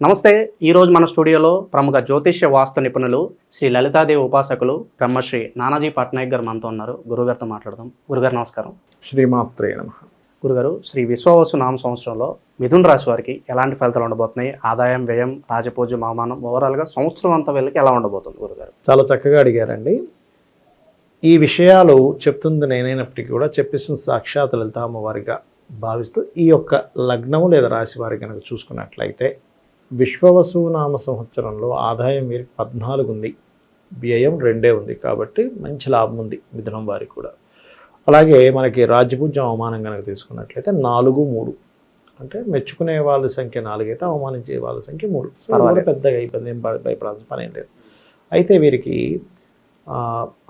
నమస్తే ఈరోజు మన స్టూడియోలో ప్రముఖ జ్యోతిష్య వాస్తు నిపుణులు శ్రీ లలితాదేవి ఉపాసకులు బ్రహ్మశ్రీ నానాజీ పట్నాయక్ గారు మనతో ఉన్నారు. గురుగారితో మాట్లాడదాం. గురుగారు నమస్కారం. శ్రీమాత్రే నమ. గురుగారు శ్రీ విశ్వవసు నామ సంవత్సరంలో మిథున్ రాశి వారికి ఎలాంటి ఫలితాలు ఉండబోతున్నాయి? ఆదాయం వ్యయం రాజపూజ్యం అవమానం ఓవరాల్గా సంవత్సరం అంతా వీళ్ళకి ఎలా ఉండబోతుంది గురుగారు? చాలా చక్కగా అడిగారండి. ఈ విషయాలు చెప్తుంది నేనైనప్పటికీ కూడా చెప్పిస్తున్న సాక్షాత్ లలిత అమ్మవారిగా భావిస్తూ ఈ యొక్క లగ్నము లేదా రాశి వారి కనుక చూసుకున్నట్లయితే విశ్వవసు నామ సంవత్సరంలో ఆదాయం వీరికి పద్నాలుగు ఉంది. వ్యయం రెండే ఉంది కాబట్టి మంచి లాభం ఉంది మిథునం వారికి కూడా. అలాగే మనకి రాజ్యపూజ్యం అవమానం కనుక తీసుకున్నట్లయితే నాలుగు మూడు. అంటే మెచ్చుకునే వాళ్ళ సంఖ్య నాలుగు అయితే అవమానించే వాళ్ళ సంఖ్య మూడు. పెద్దగా ఇబ్బంది ఏం భయ- భయపడాల్సిన పని ఏం లేదు. అయితే వీరికి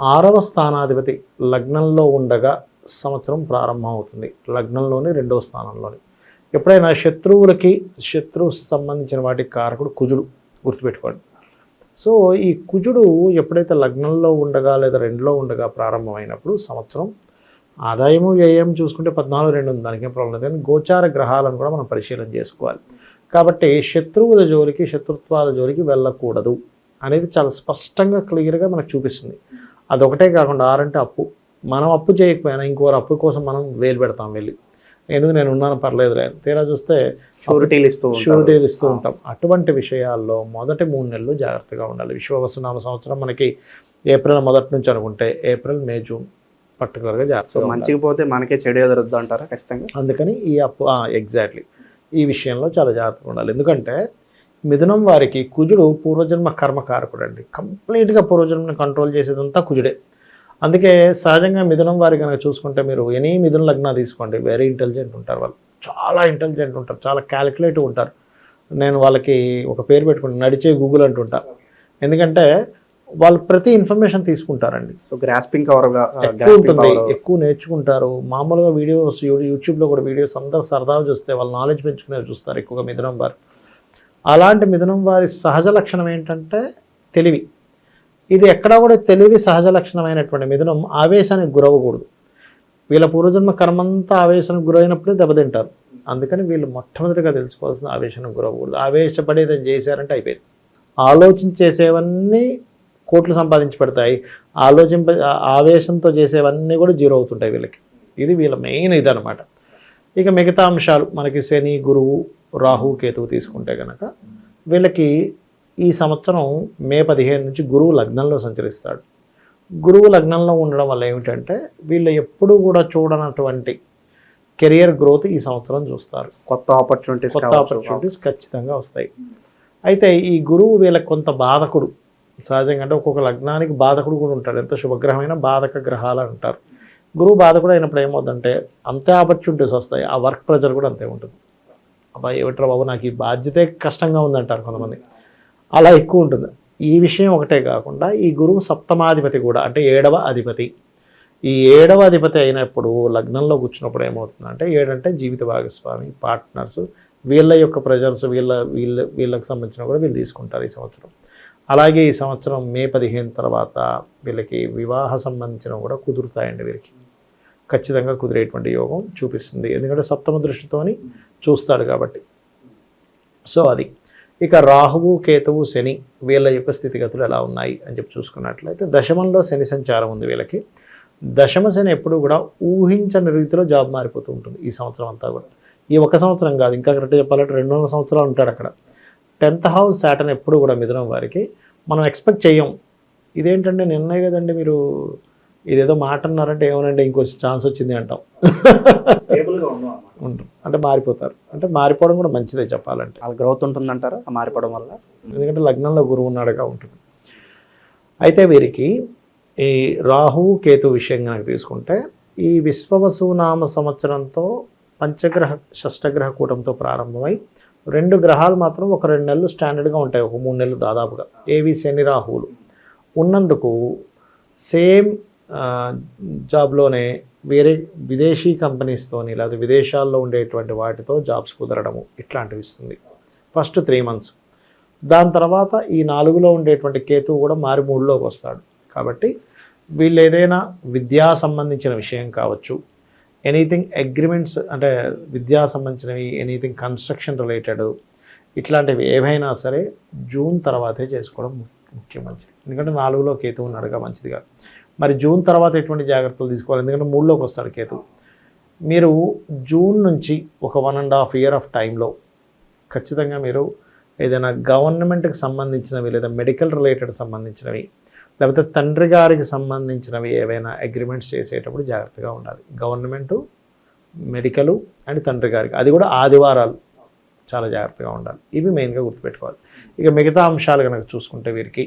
ఆరవ స్థానాధిపతి లగ్నంలో ఉండగా సంవత్సరం ప్రారంభం అవుతుంది లగ్నంలోని రెండవ స్థానంలోని. ఎప్పుడైనా శత్రువులకి శత్రువు సంబంధించిన వాటికి కారకుడు కుజుడు గుర్తుపెట్టుకోండి. సో ఈ కుజుడు ఎప్పుడైతే లగ్నంలో ఉండగా లేదా రెండులో ఉండగా ప్రారంభమైనప్పుడు సంవత్సరం ఆదాయము వ్యయం చూసుకుంటే పద్నాలుగు రెండు ఉంది. దానికి ఏం ప్రాబ్లం లేదు. కానీ గోచార గ్రహాలను కూడా మనం పరిశీలన చేసుకోవాలి. కాబట్టి శత్రువుల జోలికి శత్రుత్వాల జోలికి వెళ్ళకూడదు అనేది చాలా స్పష్టంగా క్లియర్గా మనకు చూపిస్తుంది. అదొకటే కాకుండా ఆరంటే అప్పు. మనం అప్పు చేయకపోయినా ఇంకోరు అప్పు కోసం మనం వేలు పెడతాం వెళ్ళి. ఎందుకు నేను ఉన్నాను పర్లేదు లేదు తీరా చూస్తే షూరిటీలు ఇస్తూ. షూరిటీలు ఇస్తూ ఉంటాం. అటువంటి విషయాల్లో మొదటి మూడు నెలలు జాగ్రత్తగా ఉండాలి. విశ్వవసనామ సంవత్సరం మనకి ఏప్రిల్ మొదటి నుంచి అనుకుంటే ఏప్రిల్ మే జూన్ పర్టికులర్గా ఉండాలి. మంచిగా పోతే మనకే చెడు ఎదురొద్దు అంటారా ఖచ్చితంగా? అందుకని ఈ అప్పు ఎగ్జాక్ట్లీ. ఈ విషయంలో చాలా జాగ్రత్తగా ఉండాలి. ఎందుకంటే మిథునం వారికి కుజుడు పూర్వజన్మ కర్మకారకుడు అండి కంప్లీట్గా పూర్వజన్మని కంట్రోల్ చేసేదంతా కుజుడే. అందుకే సహజంగా మిథునం వారి కనుక చూసుకుంటే మీరు ఎనీ మిథున లగ్న తీసుకోండి. వెరీ ఇంటెలిజెంట్ ఉంటారు వాళ్ళు. చాలా ఇంటెలిజెంట్ ఉంటారు. చాలా క్యాలిక్యులేటివ్ ఉంటారు. నేను వాళ్ళకి ఒక పేరు పెట్టుకుంటాను నడిచే గూగుల్ అంటుంటా. ఎందుకంటే వాళ్ళు ప్రతి ఇన్ఫర్మేషన్ తీసుకుంటారండి. సో గ్రాస్పింగ్ కవర్గా ఎక్కువ ఉంటుంది. ఎక్కువ నేర్చుకుంటారు. మామూలుగా వీడియోస్ యూట్యూబ్లో కూడా వీడియోస్ అందరు సరదాగా చూస్తే వాళ్ళ నాలెడ్జ్ పెంచుకునేవి చూస్తారు ఎక్కువగా మిథునం వారు. అలాంటి మిథునం వారి సహజ లక్షణం ఏంటంటే తెలివి. ఇది ఎక్కడా కూడా తెలివి సహజ లక్షణమైనటువంటి మిథునం ఆవేశానికి గురవ్వకూడదు. వీళ్ళ పూర్వజన్మ కర్మంతా ఆవేశానికి గురైనప్పుడే దెబ్బతింటారు. అందుకని వీళ్ళు మొట్టమొదటిగా తెలుసుకోవాల్సిన ఆవేశానికి గురవ్వకూడదు. ఆవేశపడేది ఏదైనా చేశారంటే అయిపోయింది. ఆలోచించేసేవన్నీ కోట్లు సంపాదించి పెడతాయి. ఆలోచింప ఆవేశంతో చేసేవన్నీ కూడా జీరో అవుతుంటాయి వీళ్ళకి. ఇది వీళ్ళ మెయిన్ ఇదనమాట ఇక మిగతా అంశాలు మనకి శని గురువు రాహు కేతువు తీసుకుంటే కనుక వీళ్ళకి ఈ సంవత్సరం మే పదిహేను నుంచి గురువు లగ్నంలో సంచరిస్తాడు. గురువు లగ్నంలో ఉండడం వల్ల ఏమిటంటే వీళ్ళు ఎప్పుడూ కూడా చూడనటువంటి కెరియర్ గ్రోత్ ఈ సంవత్సరం చూస్తారు. కొత్త ఆపర్చునిటీస్ కొత్త ఆపర్చునిటీస్ ఖచ్చితంగా వస్తాయి. అయితే ఈ గురువు వీళ్ళకి కొంత బాధకుడు. సహజంగా అంటే ఒక్కొక్క లగ్నానికి బాధకుడు కూడా ఉంటాడు. ఎంత శుభగ్రహమైన బాధక గ్రహాలు అంటారు. గురువు బాధకుడు అయినప్పుడు ఏమవుతుందంటే అంతే ఆపర్చునిటీస్ వస్తాయి. ఆ వర్క్ ప్రెజర్ కూడా అంతే ఉంటుంది. అబ్బా ఏమిట్రా బాబు నాకు ఈ బాధ్యతే కష్టంగా ఉందంటారు కొంతమంది. అలా ఎక్కువ ఉంటుంది. ఈ విషయం ఒకటే కాకుండా ఈ గురువు సప్తమాధిపతి కూడా అంటే ఏడవ అధిపతి. ఈ ఏడవ అధిపతి అయినప్పుడు లగ్నంలో కూర్చున్నప్పుడు ఏమవుతుందంటే ఏడంటే జీవిత భాగస్వామి పార్ట్నర్స్ వీళ్ళ యొక్క ప్రెజర్స్ వీళ్ళ వీళ్ళ వీళ్ళకి సంబంధించిన కూడా వీళ్ళు తీసుకుంటారు ఈ సంవత్సరం. అలాగే ఈ సంవత్సరం మే పదిహేను తర్వాత వీళ్ళకి వివాహ సంబంధించిన కూడా కుదురుతాయండి వీరికి. ఖచ్చితంగా కుదిరేటువంటి యోగం చూపిస్తుంది. ఎందుకంటే సప్తమ దృష్టితోని చూస్తాడు కాబట్టి. సో అది. ఇక రాహువు కేతువు శని వీళ్ళ యొక్క స్థితిగతులు ఎలా ఉన్నాయి అని చెప్పి చూసుకున్నట్లయితే దశమంలో శని సంచారం ఉంది వీళ్ళకి. దశమ శని ఎప్పుడు కూడా ఊహించని రీతిలో జాబ్ మారిపోతూ ఉంటుంది ఈ సంవత్సరం అంతా కూడా. ఈ ఒక సంవత్సరం కాదు ఇంకా కరెక్ట్ చెప్పాలంటే వందల సంవత్సరాలు ఉంటాడు అక్కడ. టెన్త్ హౌస్ శాటన్ ఎప్పుడు కూడా మిథునం వారికి మనం ఎక్స్పెక్ట్ చేయం ఇదేంటంటే నిన్నే కదండి మీరు ఇదేదో మాట అన్నారంటే ఏమోనండి ఇంకో ఛాన్స్ వచ్చింది అంటాం. ఉంటుంది అంటే మారిపోతారు. అంటే మారిపోవడం కూడా మంచిదే చెప్పాలంటే. వాళ్ళ గ్రోత్ ఉంటుందంటారా? ఆ మారిపోవడం వల్ల? ఎందుకంటే లగ్నంలో గురువు ఉన్నాడుగా ఉంటుంది. అయితే వీరికి ఈ రాహు కేతు విషయం కనుక తీసుకుంటే ఈ విశ్వవసు నామ సంవత్సరంతో పంచగ్రహ షష్టగ్రహ కూటంతో ప్రారంభమై రెండు గ్రహాలు మాత్రం ఒక రెండు నెలలు స్టాండర్డ్గా ఉంటాయి. ఒక మూడు నెలలు దాదాపుగా. ఏవి శని రాహువులు. ఉన్నందుకు సేమ్ జాబ్లోనే వేరే విదేశీ కంపెనీస్తోని లేదా విదేశాల్లో ఉండేటువంటి వాటితో జాబ్స్ కుదరడము ఇట్లాంటివి ఇస్తుంది. First three months. దాని తర్వాత ఈ నాలుగులో ఉండేటువంటి కేతువు కూడా మారి మూడులోకి వస్తాడు. కాబట్టి వీళ్ళు ఏదైనా విద్యా సంబంధించిన విషయం కావచ్చు ఎనీథింగ్ అగ్రిమెంట్స్ అంటే విద్యా సంబంధించినవి ఎనీథింగ్ కన్స్ట్రక్షన్ రిలేటెడ్ ఇట్లాంటివి ఏవైనా సరే జూన్ తర్వాతే చేసుకోవడం ముఖ్యం మంచిది. ఎందుకంటే నాలుగులో కేతు ఉన్నాడుగా మంచిదిగా మరి జూన్ తర్వాత ఎటువంటి జాగ్రత్తలు తీసుకోవాలి? ఎందుకంటే మూడులోకి వస్తాడు కేతు. మీరు జూన్ నుంచి ఒక one and half year of టైంలో ఖచ్చితంగా మీరు ఏదైనా గవర్నమెంట్కి సంబంధించినవి లేదా మెడికల్ రిలేటెడ్ సంబంధించినవి లేకపోతే తండ్రి గారికి సంబంధించినవి ఏవైనా అగ్రిమెంట్స్ చేసేటప్పుడు జాగ్రత్తగా ఉండాలి. గవర్నమెంటు మెడికలు అండ్ తండ్రి గారికి. అది కూడా ఆదివారాలు చాలా జాగ్రత్తగా ఉండాలి. ఇవి మెయిన్గా గుర్తుపెట్టుకోవాలి. ఇక మిగతా అంశాలు కనుక చూసుకుంటే వీరికి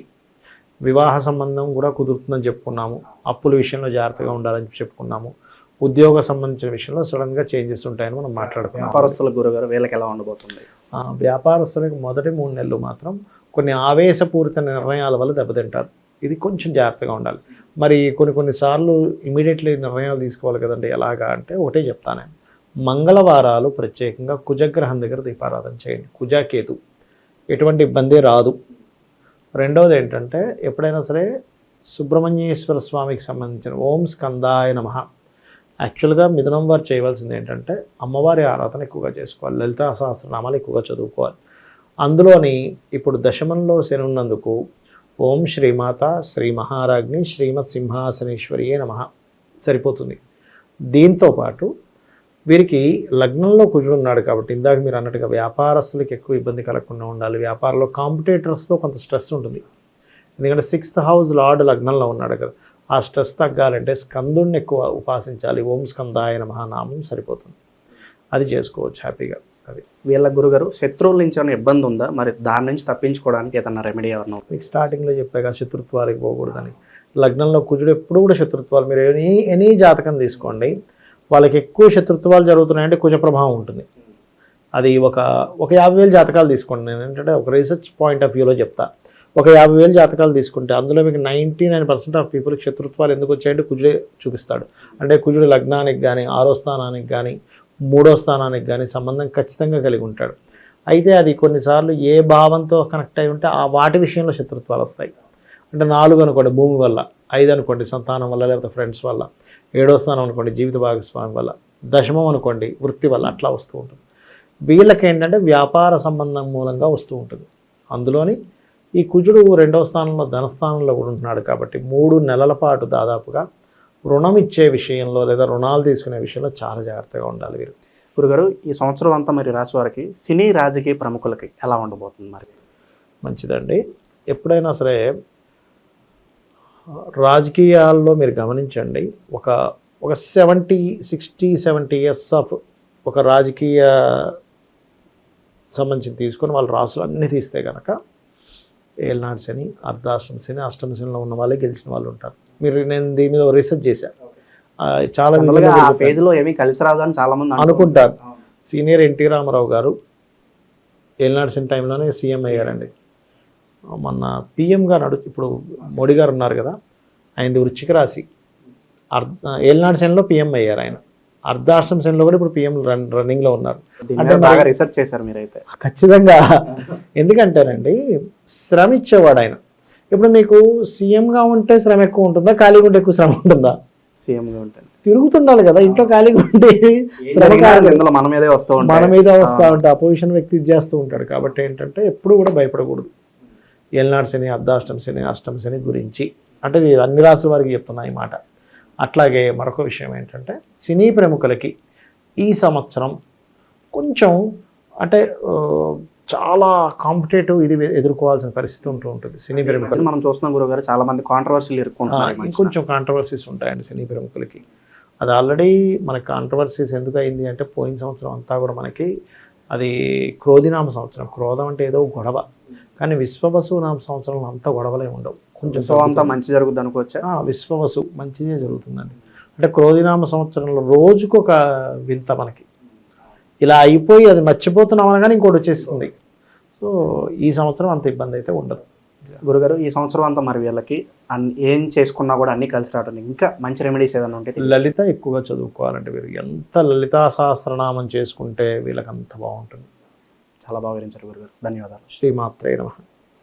వివాహ సంబంధం కూడా కుదురుతుందని చెప్పుకున్నాము. అప్పుల విషయంలో జాగ్రత్తగా ఉండాలని చెప్పుకున్నాము. ఉద్యోగ సంబంధించిన విషయంలో సడన్గా చేంజెస్ ఉంటాయని మనం మాట్లాడుకున్నాం వ్యాపారస్తుల గురుగారు వీళ్ళకి ఎలా ఉండబోతుంది? ఆ, వ్యాపారస్తులకు మొదటి మూడు నెలలు మాత్రం కొన్ని ఆవేశపూరిత నిర్ణయాల వల్ల దెబ్బతింటారు. ఇది కొంచెం జాగ్రత్తగా ఉండాలి. మరి కొన్ని కొన్నిసార్లు ఇమీడియట్లీ నిర్ణయాలు తీసుకోవాలి కదండి. ఎలాగా అంటే ఒకటే చెప్తాను నేను. మంగళవారాలు ప్రత్యేకంగా కుజగ్రహం దగ్గర దీపారాధన చేయండి. కుజాకేతు. ఎటువంటి ఇబ్బంది రాదు. రెండవది ఏంటంటే ఎప్పుడైనా సరే సుబ్రహ్మణ్యేశ్వర స్వామికి సంబంధించిన ఓం స్కందాయ నమ. యాక్చువల్గా మిథునం వారు చేయవలసింది ఏంటంటే అమ్మవారి ఆరాధన ఎక్కువగా చేసుకోవాలి లలితా సహస్రనామాలు ఎక్కువగా చదువుకోవాలి. అందులోని ఇప్పుడు దశమంలో శని ఉన్నందుకు ఓం శ్రీమాత శ్రీ మహారాజ్ని శ్రీమత్ సింహాసనేశ్వరియే నమ. సరిపోతుంది. దీంతో పాటు వీరికి లగ్నంలో కుజుడు ఉన్నాడు కాబట్టి ఇందాక మీరు అన్నట్టుగా వ్యాపారస్తులకి ఎక్కువ ఇబ్బంది కలగకుండా ఉండాలి. వ్యాపారంలో కాంపిటేటర్స్తో కొంత స్ట్రెస్ ఉంటుంది. ఎందుకంటే సిక్స్త్ హౌస్ లార్డ్ లగ్నంలో ఉన్నాడు కదా ఆ స్ట్రెస్ తగ్గాలంటే స్కందుడిని ఎక్కువ ఉపాసించాలి. ఓం స్కందాయ మహానామం సరిపోతుంది. అది చేసుకోవచ్చు హ్యాపీగా. అది. వీళ్ళ గురుగారు శత్రువుల నుంచి ఏమైనా ఇబ్బంది ఉందా? మరి దాని నుంచి తప్పించుకోవడానికి ఏదన్నా రెమెడీ ఏమన్నా మీకు స్టార్టింగ్లో చెప్పాక శత్రుత్వాలకు పోకూడదని. లగ్నంలో కుజుడు ఎప్పుడు కూడా శత్రుత్వాలు. మీరు ఎనీ ఎనీ జాతకం తీసుకోండి. వాళ్ళకి ఎక్కువ శత్రుత్వాలు జరుగుతున్నాయంటే కుజ ప్రభావం ఉంటుంది. అది ఒక ఒక యాభై వేలు జాతకాలు తీసుకోండి. నేను ఏంటంటే ఒక రీసెర్చ్ పాయింట్ ఆఫ్ వ్యూలో చెప్తా. ఒక యాభై వేలు జాతకాలు తీసుకుంటే అందులో మీకు నైంటీ నైన్ పర్సెంట్ ఆఫ్ పీపుల్కి శత్రుత్వాలు ఎందుకు వచ్చాయంటే కుజుడే చూపిస్తాడు. అంటే కుజుడు లగ్నానికి కానీ ఆరో స్థానానికి కానీ మూడో స్థానానికి కానీ సంబంధం ఖచ్చితంగా కలిగి ఉంటాడు. అయితే అది కొన్నిసార్లు ఏ భావంతో కనెక్ట్ అయి ఉంటే ఆ వాటి విషయంలో శత్రుత్వాలు వస్తాయి. అంటే నాలుగు అనుకోండి భూమి వల్ల ఐదు అనుకోండి సంతానం వల్ల లేకపోతే ఫ్రెండ్స్ వల్ల. ఏడో స్థానం అనుకోండి జీవిత భాగస్వామి వల్ల. దశమం అనుకోండి వృత్తి వల్ల అట్లా వస్తూ ఉంటుంది. వీళ్ళకి ఏంటంటే వ్యాపార సంబంధం మూలంగా వస్తూ ఉంటుంది. అందులోని ఈ కుజుడు రెండవ స్థానంలో ధనస్థానంలో కూడా ఉంటున్నాడు కాబట్టి మూడు నెలల పాటు దాదాపుగా రుణం ఇచ్చే విషయంలో లేదా రుణాలు తీసుకునే విషయంలో చాలా జాగ్రత్తగా ఉండాలి వీరు. గురుగారు ఈ సంవత్సరం అంతా మరి రాశి వారికి సినీ రాజకీయ ప్రముఖులకి ఎలా ఉండబోతుంది మరి? మంచిదండి. ఎప్పుడైనా సరే రాజకీయాల్లో మీరు గమనించండి ఒక ఒక seventy sixty seventy years of ఒక రాజకీయ సంబంధించి తీసుకొని వాళ్ళ రాసులు అన్నీ తీస్తే కనుక ఏళ్ళనాడు శని అర్ధాష్టమ శని అష్టమ శనిలో ఉన్న వాళ్ళే గెలిచిన వాళ్ళు ఉంటారు. మీరు నేను దీని మీద రీసెర్చ్ చేశాను చాలా ఏమీ కలిసి రాదు అని చాలా మంది అంటారు. అనుకుంటారు సీనియర్ ఎన్టీ రామారావు గారు ఏలినాడు సెన్ టైంలోనే సీఎం అయ్యారండి. మొన్న పిఎం గారు నడు ఇప్పుడు మోడీ గారు ఉన్నారు కదా ఆయనది వృచ్చిక రాశి అర్ధ ఏలినాడు సెన్లో పిఎం అయ్యారు ఆయన. అర్ధాష్టం సెన్లో కూడా ఇప్పుడు పిఎం రన్ రన్నింగ్లో ఉన్నారు. అంటే బాగా రీసెర్చ్ చేశారు మీరైతే. ఖచ్చితంగా. ఎందుకంటేనండి శ్రమ ఇచ్చేవాడు ఆయన. ఇప్పుడు మీకు సీఎంగా ఉంటే శ్రమ ఎక్కువ ఉంటుందా ఖాళీగా ఉంటే ఎక్కువ శ్రమ ఉంటుందా? సీఎం గా ఉంటుంది తిరుగుతుండాలి కదా ఇంట్లో ఖాళీగా ఉంటే శ్రమ మన మీదే వస్తూ మన మీద వస్తూ ఉంటే అపోజిషన్ వ్యక్తి చేస్తూ ఉంటాడు. కాబట్టి ఏంటంటే ఎప్పుడు కూడా భయపడకూడదు. ఏలనాడు శని అర్ధాష్టం శని అష్టమ శని గురించి అంటే ఇది అన్ని రాసుల వారికి చెప్తున్నా ఈ మాట. అట్లాగే మరొక విషయం ఏంటంటే సినీ ప్రముఖులకి ఈ సంవత్సరం కొంచెం అంటే చాలా కాంపిటేటివ్ ఇది ఎదుర్కోవాల్సిన పరిస్థితి ఉంటూ ఉంటుంది సినీ ప్రముఖులు మనం చూస్తున్నాం గురుగారు చాలా మంది కాంట్రవర్సీలు మధ్య. ఇంకొంచెం కాంట్రవర్సీస్ ఉంటాయండి సినీ ప్రముఖులకి. అది ఆల్రెడీ మనకి కాంట్రవర్సీస్ ఎందుకు అయింది అంటే పోయిన సంవత్సరం అంతా కూడా మనకి అది క్రోధినామ సంవత్సరం. క్రోధం అంటే ఏదో గొడవ. కానీ విశ్వవసు నామ సంవత్సరంలో అంత గొడవలే ఉండవు. కొంచెం సో అంతా మంచి జరుగుద్ది అనుకోవచ్చా? విశ్వవసు మంచిదే జరుగుతుందండి. అంటే క్రోధినామ సంవత్సరంలో రోజుకు ఒక వింత మనకి. ఇలా అయిపోయి అది మర్చిపోతున్నాం అనగానే ఇంకోటి వచ్చేస్తుంది. సో ఈ సంవత్సరం అంత ఇబ్బంది అయితే ఉండదు. గురుగారు ఈ సంవత్సరం అంతా మరి వీళ్ళకి అన్- ఏం చేసుకున్నా కూడా అన్ని కలిసి రావడం ఇంకా మంచి రెమెడీస్ ఏదైనా ఉంటే. లలిత ఎక్కువగా చదువుకోవాలంటే వీరు ఎంత లలితా సహస్రనామం చేసుకుంటే వీళ్ళకి అంత బాగుంటుంది. చాలా బాగా వివరించారు గురుగారు. ధన్యవాదాలు. శ్రీమాత్రే నమ.